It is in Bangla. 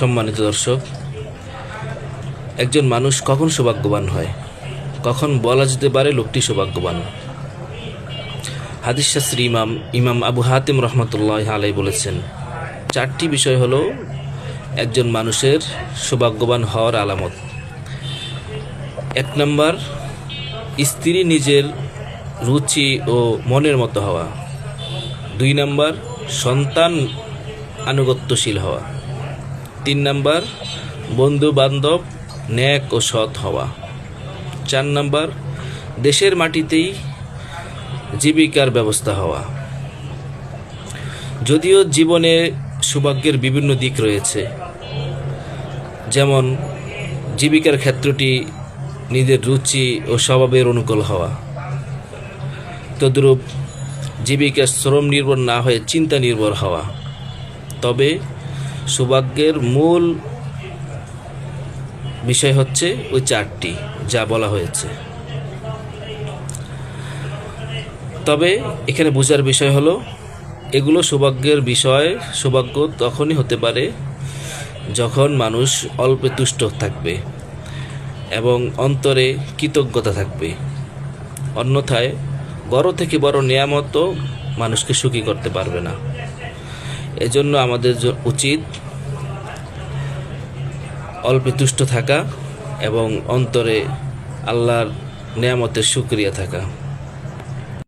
সম্মানিত দর্শক, একজন মানুষ কখন সৌভাগ্যবান হয়? কখন বলা যেতে পারে লোকটি সৌভাগ্যবান? হাদিস শাস্ত্রী ইমাম ইমাম আবু হাতিম রহমতুল্লাহ আলাই বলেছেন, চারটি বিষয় হলো একজন মানুষের সৌভাগ্যবান হওয়ার আলামত। এক নম্বর, স্ত্রী নিজের রুচি ও মনের মতো হওয়া। দুই নম্বর, সন্তান আনুগত্যশীল হওয়া। তিন নাম্বার বন্ধু বান্ধব ন্যাক ও সৎ হওয়া। চার নাম্বার, দেশের মাটিতেই জীবিকার ব্যবস্থা হওয়া। যদিও জীবনে সৌভাগ্যের বিভিন্ন দিক রয়েছে, যেমন জীবিকার ক্ষেত্রটি নিজের রুচি ও স্বভাবের অনুকূল হওয়া। তদ্রূপ জীবিকা শ্রম নির্ভর না হয়ে চিন্তা নির্ভর হওয়া। তবে সৌভাগ্যের মূল বিষয় হচ্ছে ওই চারটি, যা বলা হয়েছে। তবে এখানে বোঝার বিষয় হলো, এগুলো সৌভাগ্যের বিষয়, সৌভাগ্য তখনই হতে পারে যখন মানুষ অল্পে তুষ্ট থাকবে এবং অন্তরে কৃতজ্ঞতা থাকবে। অন্যথায় বড় থেকে বড় নিয়ামতও মানুষকে সুখী করতে পারবে না। এজন্য আমাদের উচিত অল্পে তুষ্ট থাকা এবং অন্তরে আল্লাহর নিয়ামতের সুক্রিয়া থাকা।